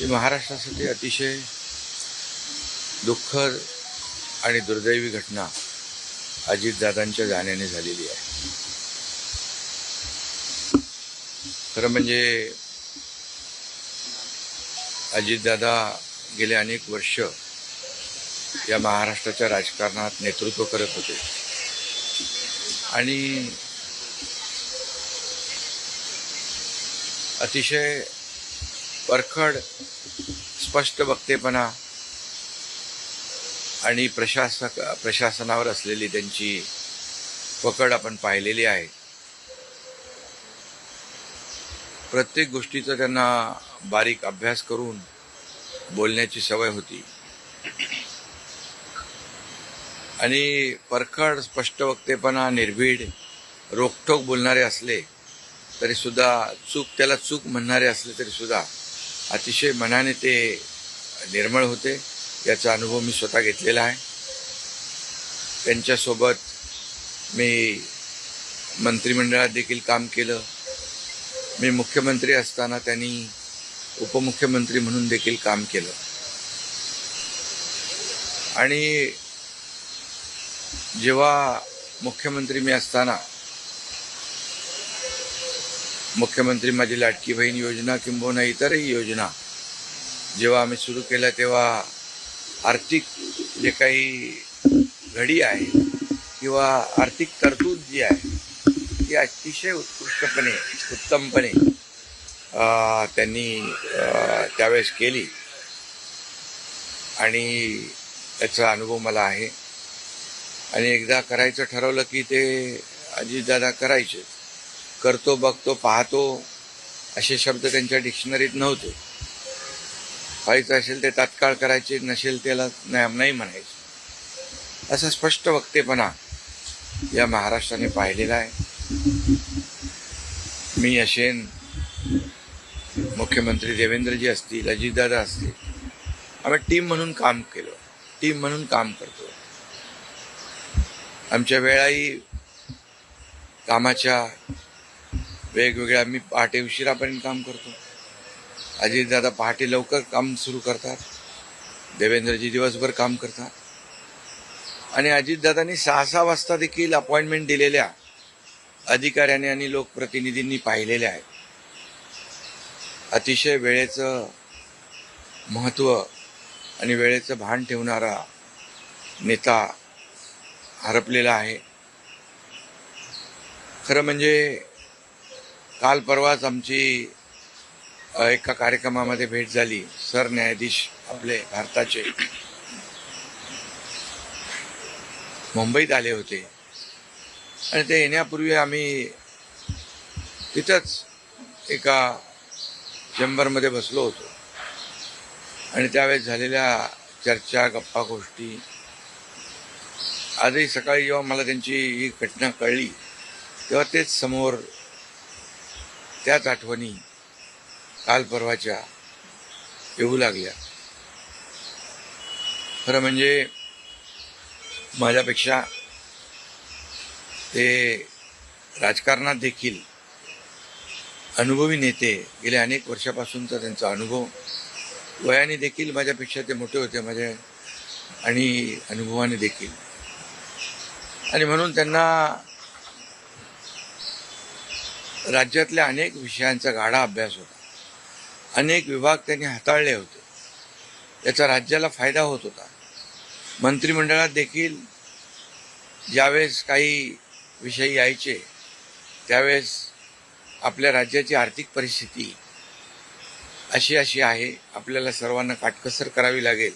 ही महाराष्ट्रासाठी अतिशय दुःखद आणि दुर्दैवी घटना अजितदादांच्या जाण्याने झालेली आहे. खरं म्हणजे अजितदादा गेले अनेक वर्ष या महाराष्ट्राच्या राजकारणात नेतृत्व करत होते. आणि अतिशय परखड स्पष्ट वक्तेपणा आणि प्रशासक प्रशासनावर असलेली त्यांची पकड आपण पाहिलेली आहे. प्रत्येक गोष्टीचा त्यांना बारीक अभ्यास करून बोलण्याची सवय होती. आणि परखड स्पष्ट वक्तेपणा निर्भीड रोखठोक बोलणारे असले तरी सुद्धा चूक त्याला चूक म्हणणारे असले तरी सुद्धा अतिशय मनाने ते निर्मळ होते. याचा अनुभव मी स्वतः घेतलेला आहे. त्यांच्यासोबत मी मंत्रिमंडळात देखील काम केलं. मी मुख्यमंत्री असताना त्यांनी उपमुख्यमंत्री म्हणून देखील काम केलं. आणि जेव्हा मुख्यमंत्री मी असताना मुख्यमंत्री माझी लाटकी बहीण योजना किंबहुना इतरही योजना. जेव्हा आम्ही सुरू केल्या तेव्हा आर्थिक जे काही घडी आहे किंवा आर्थिक तरतूद जी आहे ती अतिशय उत्कृष्टपणे उत्तमपणे त्यांनी त्यावेळेस केली. आणि त्याचा अनुभव मला आहे. आणि एकदा करायचं ठरवलं की ते अजितदादा करायचे करतो बघतो पाहतो असे शब्द त्यांच्या डिक्शनरीत नव्हते. व्हायचं असेल ते तात्काळ करायचे नसेल त्याला नाही म्हणायचे. असं स्पष्ट वक्तेपणा या महाराष्ट्राने पाहिलेला आहे. मी असेन मुख्यमंत्री देवेंद्रजी असतील अजितदादा असतील आम्ही टीम म्हणून काम केलं टीम म्हणून काम करतो. आमच्या वेळाही कामाच्या वेगवेगळ्या मी पहाटे उशिरापर्यंत काम करतो. अजितदादा पहाटे लवकर काम सुरू करतात. देवेंद्रजी दिवसभर काम करतात. आणि अजितदादांनी सहा सहा वाजता देखील अपॉइंटमेंट दिलेल्या अधिकाऱ्यांनी आणि लोकप्रतिनिधींनी पाहिलेल्या आहेत. अतिशय वेळेचं महत्त्व आणि वेळेचं भान ठेवणारा नेता हरपलेला आहे. खरं म्हणजे काल परवाच आमची एका कार्यक्रमामध्ये भेट झाली. सरन्यायाधीश आपले भारताचे. मुंबईत आले होते. आणि ते येण्यापूर्वी आम्ही तिथंच एका चेंबरमध्ये बसलो होतो. आणि त्यावेळेस झालेल्या चर्चा गप्पा गोष्टी आजही सकाळी जेव्हा मला त्यांची ही घटना कळली तेव्हा तेच समोर त्याच आठवणी काल परवाच्या येऊ लागल्या. खरं म्हणजे माझ्यापेक्षा ते राजकारणात देखील अनुभवी नेते गेल्या अनेक वर्षापासूनचा त्यांचा अनुभव वयाने देखील माझ्यापेक्षा ते मोठे होते माझ्या आणि अनुभवाने देखील. आणि म्हणून त्यांना राज्यातल्या अनेक विषयांचा गाढा अभ्यास होता. अनेक विभाग त्यांनी हाताळले होते. त्याचा राज्याला फायदा होत होता. मंत्रिमंडळात देखील ज्यावेळेस काही विषय यायचे त्यावेळेस आपल्या राज्याची आर्थिक परिस्थिती अशी अशी आहे आपल्याला सर्वांना काटकसर करावी लागेल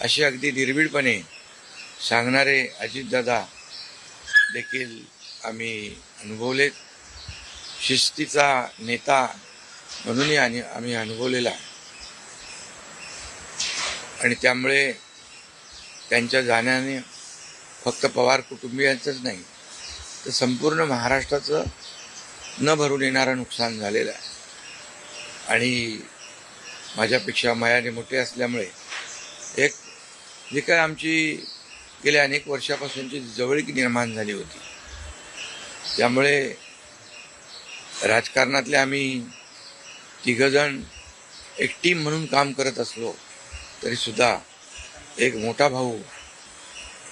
असे अगदी निर्भीडपणे सांगणारे अजितदादा देखील आम्ही अनुभवलेत. शिस्तीचा नेता म्हणूनही आणि आम्ही अनुभवलेला आहे. आणि त्यामुळे त्यांच्या जाण्याने फक्त पवार कुटुंबियांचंच नाही तर संपूर्ण महाराष्ट्राचं न भरून येणारं नुकसान झालेलं आहे. आणि माझ्यापेक्षा मयाने मोठे असल्यामुळे एक जी काय आमची गेल्या अनेक वर्षापासूनची जवळीक निर्माण झाली होती. त्यामुळे राजकारणातले आम्ही तिघजण एक टीम म्हणून काम करत असलो तरीसुद्धा एक मोठा भाऊ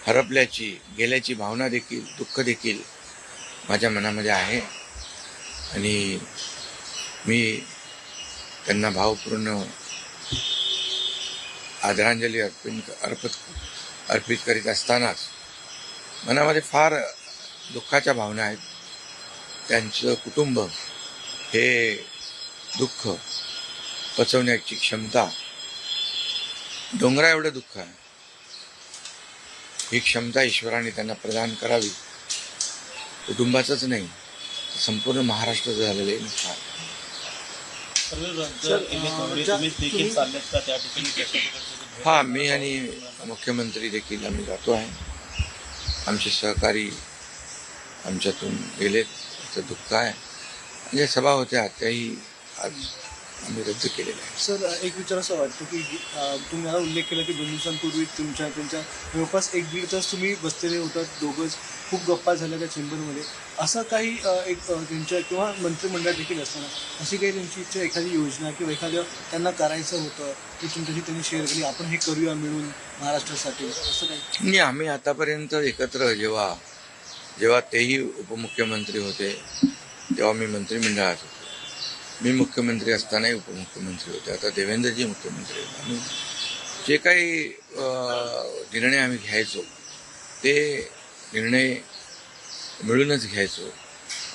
हरपल्याची गेल्याची भावना देखील दुःख देखील माझ्या मनामध्ये आहे. आणि मी त्यांना भावपूर्ण आदरांजली अर्पण अर्पित अर्पित करीत असतानाच मनामध्ये फार दुःखाच्या भावना आहेत. त्यांचं कुटुंब हे दुःख पचवण्याची क्षमता डोंगरा एवढं दुःख आहे. ही क्षमता ईश्वराने त्यांना प्रदान करावी. कुटुंबाचंच नाही संपूर्ण महाराष्ट्राचं झालेलं आहे. नुकसान हा मी आणि मुख्यमंत्री देखील आम्ही जातो आहे. आमचे सहकारी आमच्यातून गेलेत. त्याचं दुःख आहे. म्हणजे सभा होत्या त्याही आज आम्ही रद्द केलेल्या आहे सर एक विचार असं वाटतं की तुम्ही आता उल्लेख केला की दोन दिवसांपूर्वी तुमच्या त्यांच्या जवळपास एक दीड तास तुम्ही बसलेले होतात दोघंच खूप गप्पा झाल्या त्या चेंबरमध्ये. असं काही एक त्यांच्या किंवा मंत्रिमंडळ देखील असताना अशी काही त्यांची इच्छा एखादी योजना किंवा एखादं त्यांना करायचं होतं की तुमच्याशी त्यांनी शेअर केली आपण हे करूया मिळून महाराष्ट्रासाठी असं काही? नाही आम्ही आतापर्यंत एकत्र जेव्हा जेव्हा तेही उपमुख्यमंत्री होते तेव्हा मी मंत्रिमंडळात होतो. मी मुख्यमंत्री असतानाही उपमुख्यमंत्री होते. आता देवेंद्रजी मुख्यमंत्री होते. आणि जे काही निर्णय आम्ही घ्यायचो ते निर्णय मिळूनच घ्यायचो.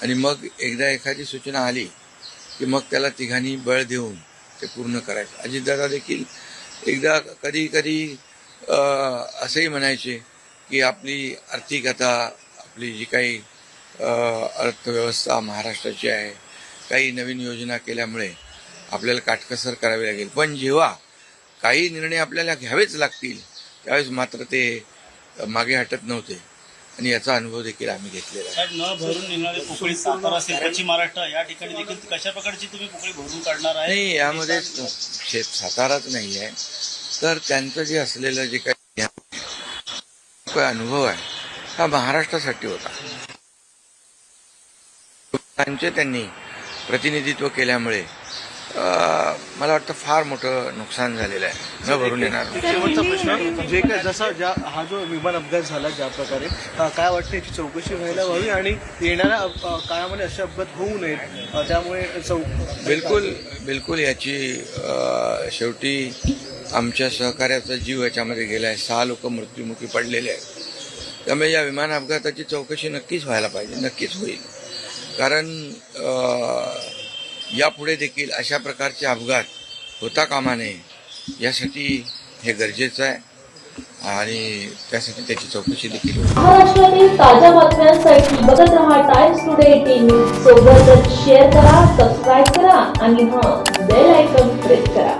आणि मग एकदा एखादी सूचना आली की मग त्याला तिघांनी बळ देऊन ते पूर्ण करायचं. अजितदादा देखील एकदा कधी कधी असंही म्हणायचे की आपली आर्थिक आता आपली जी काही अर्थव्यवस्था महाराष्ट्राची आहे काही नवीन योजना केल्यामुळे आपल्याला काटकसर करावी लागेल. पण जेव्हा काही निर्णय आपल्याला घ्यावेच लागतील त्यावेळेस मात्र ते मागे हटत नव्हते. आणि याचा अनुभव देखील आम्ही घेतलेला आहे. न भरून निघणारे पोकळी सातारा असेल पश्चिम महाराष्ट्र या ठिकाणी देखील कशा प्रकारची तुम्ही पोकळी भरून काढणार आहे? नाही यामध्ये शेत साताराच नाही आहे. तर त्यांचं जे असलेलं जे काही काही अनुभव आहे हा महाराष्ट्रासाठी होता. त्यांचे त्यांनी प्रतिनिधित्व केल्यामुळे मला वाटतं फार मोठं नुकसान झालेलं आहे. न भरून येणार. एक शेवटचा प्रश्न. जे काय जसा ज्या हा जो विमान अपघात झाला ज्या प्रकारे काय वाटतं याची चौकशी व्हायला हवी आणि येणाऱ्या काळामध्ये असे अपघात होऊ नयेत त्यामुळे चौ बिलकुल बिलकुल याची शेवटी आमच्या सहकार्याचा जीव याच्यामध्ये गेला आहे सहा लोक मृत्युमुखी पडलेले आहेत. त्यामुळे या विमान अपघाताची चौकशी नक्कीच व्हायला पाहिजे नक्कीच होईल. कारण यापुढे देखील अशा प्रकारचे अपघात होता कामा नये यासाठी हे गरजेचं आहे आणि त्यासाठी त्याची चौकशी देखील महाराष्ट्रातील ताज्या बातम्यांसाठी बघत राहा टाइम्स टुडे एटीन न्यूज सोबतच शेअर करा सबस्क्राईब करा आणि हां बेल आयकॉन प्रेस करा.